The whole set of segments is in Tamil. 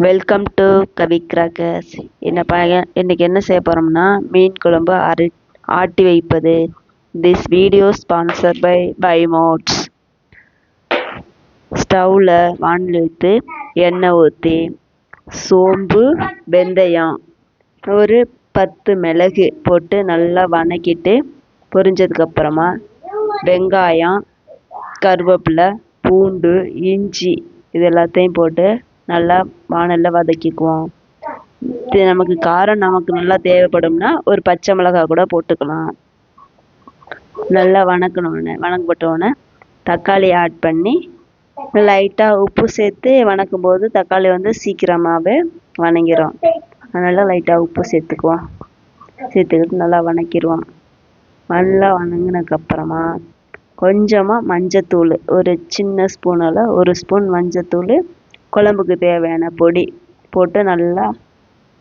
வெல்கம் டு கவி கிராக்கர்ஸ் என்ன பையன் இன்றைக்கி என்ன செய்ய போகிறோம்னா மீன் குழம்பு அரை ஆட்டி வைப்பது. This video sponsor by by modes ஸ்டவ்வில் வானில் வைத்து எண்ணெய் ஊற்றி சோம்பு வெந்தயம் ஒரு பத்து மிளகு போட்டு நல்லா வதக்கிட்டு பொரிஞ்சதுக்கப்புறமா வெங்காயம் கருவேப்பிலை பூண்டு இஞ்சி இது எல்லாத்தையும் போட்டு நல்லா வானலில் வதக்கிக்குவோம். இது நமக்கு காரம் நமக்கு நல்லா தேவைப்படும்னா ஒரு பச்சை மிளகா கூட போட்டுக்கலாம். நல்லா வணக்கணுன்னு வணக்கப்பட்டோடனே தக்காளி ஆட் பண்ணி லைட்டாக உப்பு சேர்த்து வணக்கும் போது தக்காளி வந்து சீக்கிரமாகவே வணங்கிடும் அதனால் லைட்டாக உப்பு சேர்த்துக்குவோம். சேர்த்துக்கிட்டு நல்லா வணக்கிடுவோம் நல்லா வணங்கினதுக்கப்புறமா கொஞ்சமாக மஞ்சத்தூள் ஒரு சின்ன ஸ்பூனால் ஒரு ஸ்பூன் மஞ்சத்தூள் குழம்புக்கு தேவையான பொடி போட்டு நல்லா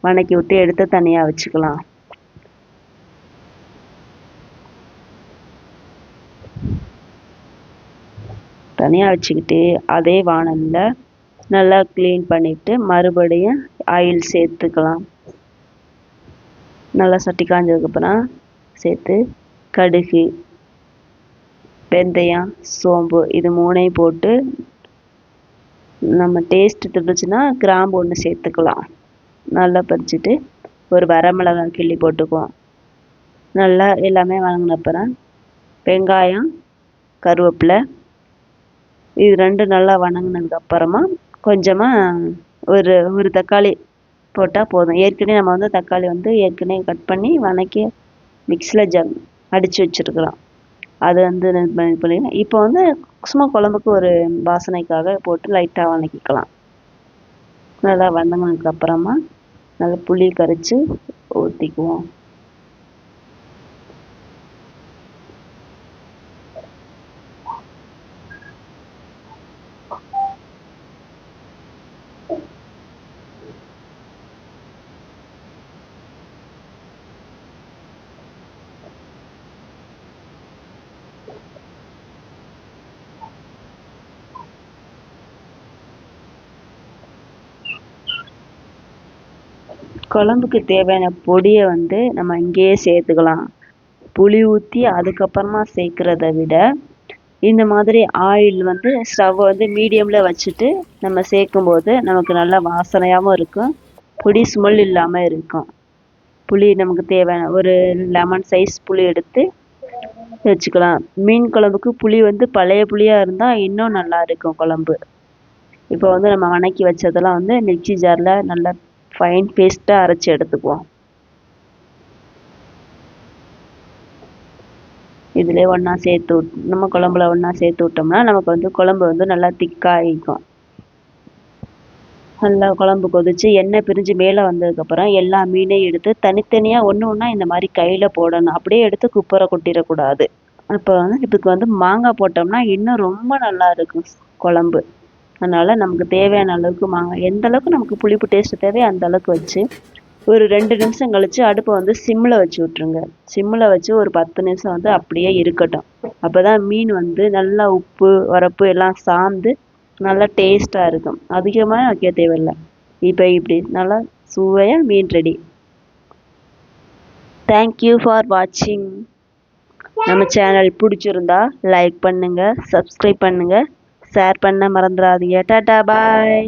வதக்கி விட்டு எடுத்து தனியாக வச்சுக்கலாம். தனியாக வச்சுக்கிட்டு அதே வானலில் நல்லா க்ளீன் பண்ணிவிட்டு மறுபடியும் ஆயில் சேர்த்துக்கலாம். நல்லா சட்டி காஞ்சதுக்கப்புறம் சேர்த்து கடுகு வெந்தயம் சோம்பு இது மூணையும் போட்டு நம்ம டேஸ்ட்டு தெரிஞ்சுன்னா கிராம்பு ஒன்று சேர்த்துக்கலாம். நல்லா பறிச்சுட்டு ஒரு வரமிளகாய் கிள்ளி போட்டுக்குவோம். நல்லா எல்லாமே வதங்கினப்புறம் வெங்காயம் கருவேப்பிலை இது ரெண்டும் நல்லா வணங்கினதுக்கப்புறமா கொஞ்சமாக ஒரு ஒரு தக்காளி போட்டால் போதும். ஏற்கனவே நம்ம வந்து தக்காளி வந்து ஏற்கனவே கட் பண்ணி வதக்கி மிக்ஸியில் ஜம் அடித்து வச்சுருக்குறோம். அது வந்து இது இப்போ வந்து சும்மா குழம்புக்கு ஒரு வாசனைக்காக போட்டு லைட்டாக வதக்கிக்கலாம் நல்லா வதங்கினதுக்கப்புறமா நல்லா புளி கரைச்சி ஊற்றிக்குவோம் குழம்புக்கு தேவையான பொடியை வந்து நம்ம இங்கேயே சேர்த்துக்கலாம். புளி ஊற்றி அதுக்கப்புறமா சேர்க்குறத விட இந்த மாதிரி ஆயில் வந்து ஸ்டவ் வந்து மீடியமில் வச்சுட்டு நம்ம சேர்க்கும்போது நமக்கு நல்லா வாசனையாகவும் இருக்கும். பொடி ஸ்மெல் இல்லாமல் இருக்கும். புளி நமக்கு தேவையான ஒரு லெமன் சைஸ் புளி எடுத்து வச்சுக்கலாம். மீன் குழம்புக்கு புளி வந்து பழைய புளியாக இருந்தால் இன்னும் நல்லா இருக்கும் குழம்பு. இப்போ வந்து நம்ம வணக்கி வச்சதெல்லாம் வந்து மிக்சி ஜாரில் நல்லா ஃபைன் பேஸ்ட்டாக அரைச்சி எடுத்துக்குவோம். இதிலே ஒன்றா சேர்த்து விட் நம்ம குழம்புல ஒன்றா சேர்த்து விட்டோம்னா நமக்கு வந்து குழம்பு வந்து நல்லா திக்காகிக்கும் நல்லா குழம்பு கொதித்து எண்ணெய் பிரிஞ்சு மேலே வந்ததுக்கப்புறம் எல்லா மீனையும் எடுத்து தனித்தனியாக ஒன்று ஒன்றா இந்த மாதிரி கையில் போடணும். அப்படியே எடுத்து குப்பரை கொட்டிடக்கூடாது. அப்போ வந்து இதுக்கு வந்து மாங்காய் போட்டோம்னா இன்னும் ரொம்ப நல்லா இருக்கும் குழம்பு. அதனால் நமக்கு தேவையான அளவுக்கு மாங்காய் எந்த அளவுக்கு நமக்கு புளிப்பு டேஸ்ட்டு தேவையோ அந்த அளவுக்கு வச்சு ஒரு ரெண்டு நிமிஷம் கழித்து அடுப்பை வந்து சிம்மில் வச்சு விட்ருங்க சிம்மில் வச்சு ஒரு பத்து நிமிஷம் வந்து அப்படியே இருக்கட்டும். அப்போ தான் மீன் வந்து நல்லா உப்பு உரப்பு எல்லாம் சார்ந்து நல்லா டேஸ்ட்டாக இருக்கும். அதிகமாக வைக்க தேவையில்லை. இப்போ இப்படி. நல்லா சுவையாக மீன் ரெடி தேங்க்யூ ஃபார் வாட்சிங் நம்ம சேனல் பிடிச்சிருந்தா லைக் பண்ணுங்கள் சப்ஸ்கிரைப் பண்ணுங்கள் ஷேர் பண்ண மறந்துடாதீங்க. டாட்டா பாய்